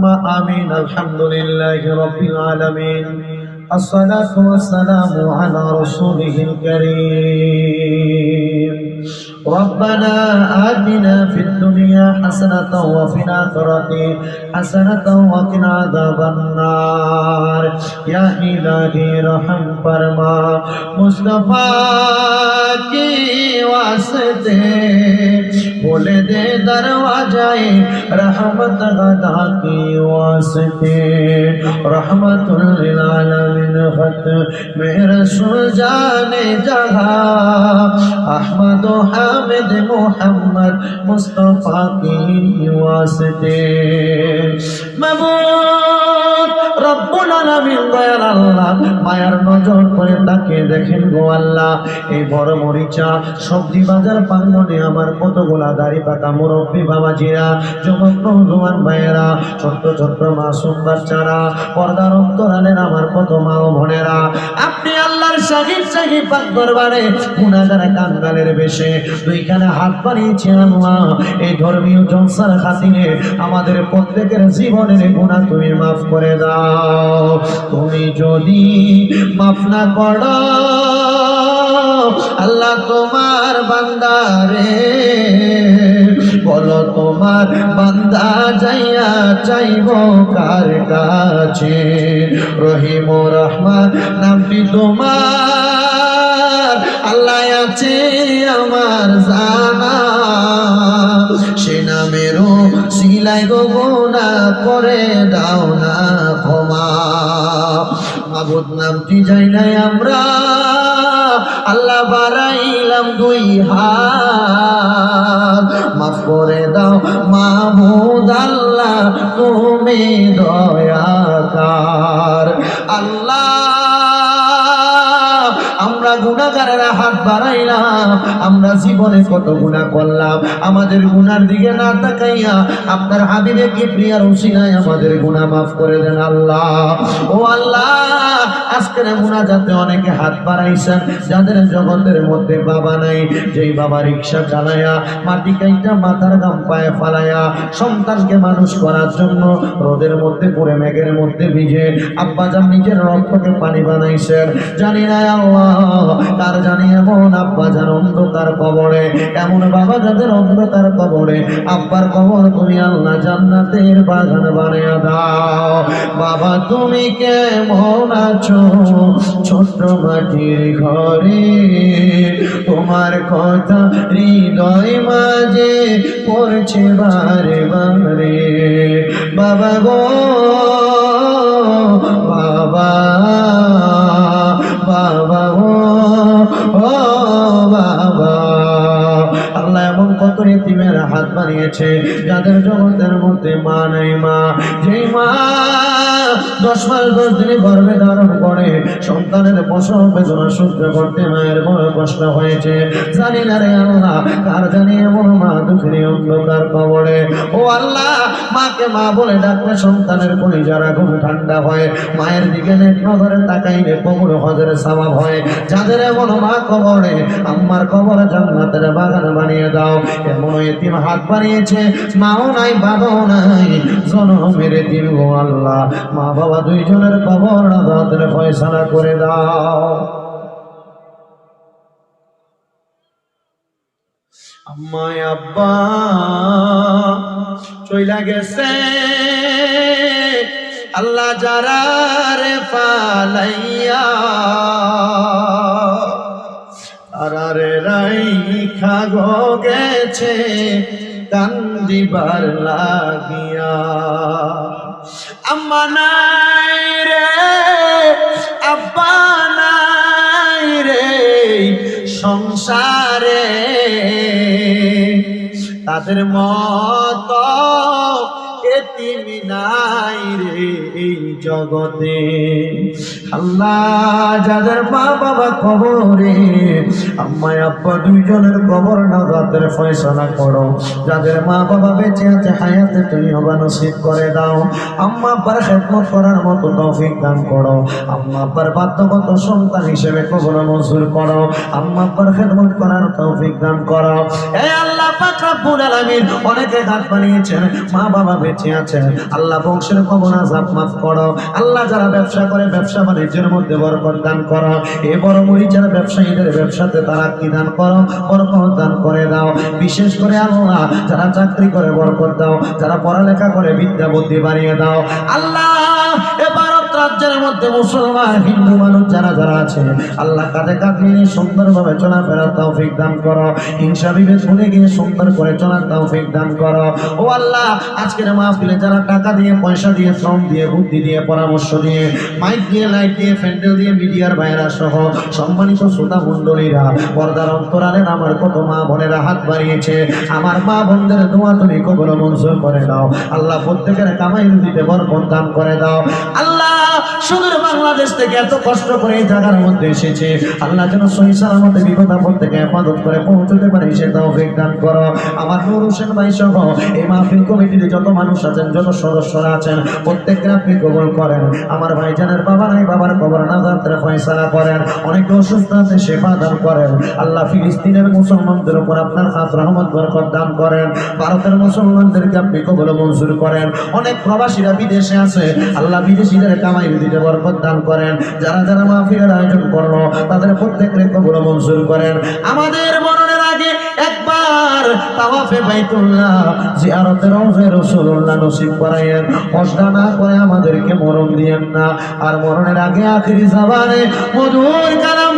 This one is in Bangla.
আম্মা আমিন আলহামদুলিল্লাহি রাব্বিল আলামিন الصلاة والسلام على رسوله الكريم ربنا آتنا في الدنيا حسنة وفي الآخرة حسنة وقنا عذاب النار يا إلهي رحم فرما مصطفى کی واسطے बोले दे दरवाजाए रहमत गदा की वास्ते रहमतुल लिल आलमीन खत मेरे सुन जाने जहा अहमद हामिद मोहम्मद मुस्तफा की वास्ते महबूब মায়ার নজর করে তাকে দেখেন গো আল্লাহ। এই বড় মরিচা সবজি বাজার প্রাঙ্গনে আমার কতগুলা দাড়ি পাকা মুরব্বী বাবাজিরা যুবক নৌজওয়ান ভাইয়েরা ছোট্ট ছোট্ট মাসুম বাচ্চারা, পর্দার অন্তরালের আমার কত মা ও বোনেরা, আপনি আল্লাহর সাহিব সাহিব পাক দরবারে গুনাহগার কাঙ্গালের বেশে দুইখানে হাত বাড়িয়েছি আল্লাহ। এই ধর্মীয় জলসার খাতিরে আমাদের প্রত্যেকের জীবনের গুনাহ তুমি মাফ করে দাও। তুমি যদি মাফ না করো, আল্লাহ তোমার বান্দারে বলো, তোমার বান্দা যাইয়া চাইব কার কাছে? রহিম রহমান, নামটি তোমার, আল্লাহ আছে আমার জানা। সে নামেরও সিলাই গো গোনা করে দাও না ক্ষমা। মাবুদ নামটি যাই নাই আমরা, আল্লাহ বাড়াইলাম দুই হাত। মাফ করে দাও মাহমুদ আল্লাহ, তুমি দয়াকার। আল্লাহ হাত বাড়াইলাম। আমরা জীবনে কত গুণা করলাম। আমাদের গুনার দিকে না তাকাইয়া আপনার হাবিবে কি প্রিয়ার উসিনায় আমাদের গুনাহ মাফ করে দেন আল্লাহ। ও আল্লাহ, আজকের যাতে অনেকে হাত বাড়াইছেন, যাদের জগতের মধ্যে বাবা নাই, যেই বাবা রিক্সা চালায়া, মাটি কাইটা মাথার গাম পায়ে ফালায়া, সন্তানকে মানুষ করার জন্য রোদের মধ্যে পড়ে মেঘের মধ্যে ভিজে আব্বাজান নিজের রক্তকে পানি বানাইছেন। জানি না আল্লাহ তার জানি এমন আব্বা যার অন্ধকার কবরে। এমন বাবা যাদের অন্ধকার কবরে, আব্বার কবর তুমি আল্লাহ জান্নাতের বাগান বানিয়ে দাও। বাবা, তুমি কেমন আছো? ছোট্ট মাটির ঘরে তোমার কথা হৃদয় মাঝে পড়ছে বারে বারে। বাবা গো হাত বানিয়েছে যাদের জগতের মধ্যে মা নাই মা, যেই মা দশ মাস, দশ দিনে গর্ভে ধারণ করে, সন্তানের প্রসব বেদনা সহ্য করতে মায়ের বড় কষ্ট হয়েছে। জানি না রে আল্লাহ, কার জানি এমন মা দুঃখের অন্ধকার কবরে। ও আল্লাহ, মাকে মা বলে ডাকলে সন্তানের কলিজারা ঘুম ঠান্ডা হয়, মায়ের দিকে নেক নজরে তাকাইলে কবর হজরে সাবাব হয়। যাদের এমন মা কবরে, আম্মার কবরে জান্নাতের বাগান বানিয়ে দাও। এমন এতিম হাত বানিয়েছে মাও নাই, বাবাও নাই, জনমের গো আল্লাহ। মা বাবা দুইজনের কবর আদালতের ফয়সালা করে দাও। আম্মায় আব্বা, চইলা গেছে। আল্লাহ যারা রে পালাইয়া তারারে রাইখা গো গেছে। কান্দিবার লাগিয়া। আম্মা নাই রে আব্বা রে সংসারে তাদের মত এতিমি নাই রে এই জগতে। আল্লাহ, যাদের মা বাবা কবরে আম্মায় আব্বা দুইজনের কবর নাগাদের ফয়সলা করো। যাদের মা বাবা বেঁচে আছে, হায়াতে তুমি হবা নসিব করে দাও। আম্মা আব্বার খেদমত করার মতো তৌফিক দান করো। আম্মা আব্বার বাধ্যগত সন্তান হিসেবে কবর মঞ্জুর করো। আম্মা আব্বার খেদমত করার তৌফিক দান করো। এ আল্লাহ পাক রব্বুল আলামিন অনেকে হাত বানিয়েছেন, মা বাবা বেঁচে আছেন। আল্লাহ বংশের কবনা জাপ মাফ করো। আল্লাহ যারা ব্যবসা করে, ব্যবসা বাণিজ্যের মধ্যে বরকর দান করো। এ বড় মরিচার ব্যবসায়ীদের ব্যবসাতে তারা কি দান করো? বরকর দান করে দাও। বিশেষ করে আল্লাহ যারা চাকরি করে বরকর দাও, যারা পড়ালেখা করে বিদ্যা বুদ্ধি বাড়িয়ে দাও। আল্লাহ রাজ্যের মধ্যে মুসলমান, হিন্দু মানুষ যারা যারা আছে আল্লাহ কাঁধে কাঁধ মিলিয়ে সুন্দরভাবে চলাফেরার তৌফিক দান করো। হিংসা বিভেদ ভুলে গিয়ে সুন্দর করে চলার তৌফিক দান করো। ও আল্লাহ, আজকের মাহফিলে যারা টাকা দিয়ে, পয়সা দিয়ে, শ্রম দিয়ে, বুদ্ধি দিয়ে, পরামর্শ দিয়ে, মাইক দিয়ে, লাইট দিয়ে ফ্যান্ডেল দিয়ে, মিডিয়ার বাইরা সহ সম্মানিত শ্রোতা মণ্ডলীরা, পর্দার অন্তরালের আমার কত মা বোনেরা হাত বাড়িয়েছে। আমার মা বোনদের দোয়া তুমি কবল মঞ্জুর করে দাও আল্লাহ প্রত্যেকের কামাই রুজিতে বরকত দান করে দাও। আল্লাহ সুদূর বাংলাদেশ থেকে এত কষ্ট করে এই জায়গার মধ্যে এসেছে। আল্লাহ যেন সহি সালামতে বিপদ আপদ থেকে হেফাজত করে পৌঁছতে পারে, সে তৌফিক দান করো। আমার নূর হোসেন ভাই সহ এই মাহফিল কমিটিতে যত মানুষ আছেন, যত সদস্যরা আছেন, প্রত্যেককে আপনি কবল করেন। আমার ভাইজানের বাবা নাই বাবার কবর না যাত্রা ফয়সালা করেন। অনেক অসুস্থ আছে, সেবা দান করেন। আল্লাহ ফিলিস্তিনের মুসলমানদের উপর আপনার খাস রহমত, বরকত দান করেন। ভারতের মুসলমানদেরকে আপনি কবল মঞ্জুর করেন। অনেক প্রবাসীরা বিদেশে আছে। আল্লাহ বিদেশিদের কামাই দিতে বরকত দান করেন। যারা যারা মাহফিলের আয়োজন করল, তাদের প্রত্যেকের কবল মঞ্জুর করেন। আমাদের মরণের আগে একবার তাওয়াফে বাইতুল্লাহ জিয়ারতে রওজে রাসূলুল্লাহ নসিব করায়েন। কষ্ট না করে আমাদেরকে মরণ দিয়েন না। আর মরণের আগে আখিরি জাবানে মধুর কালাম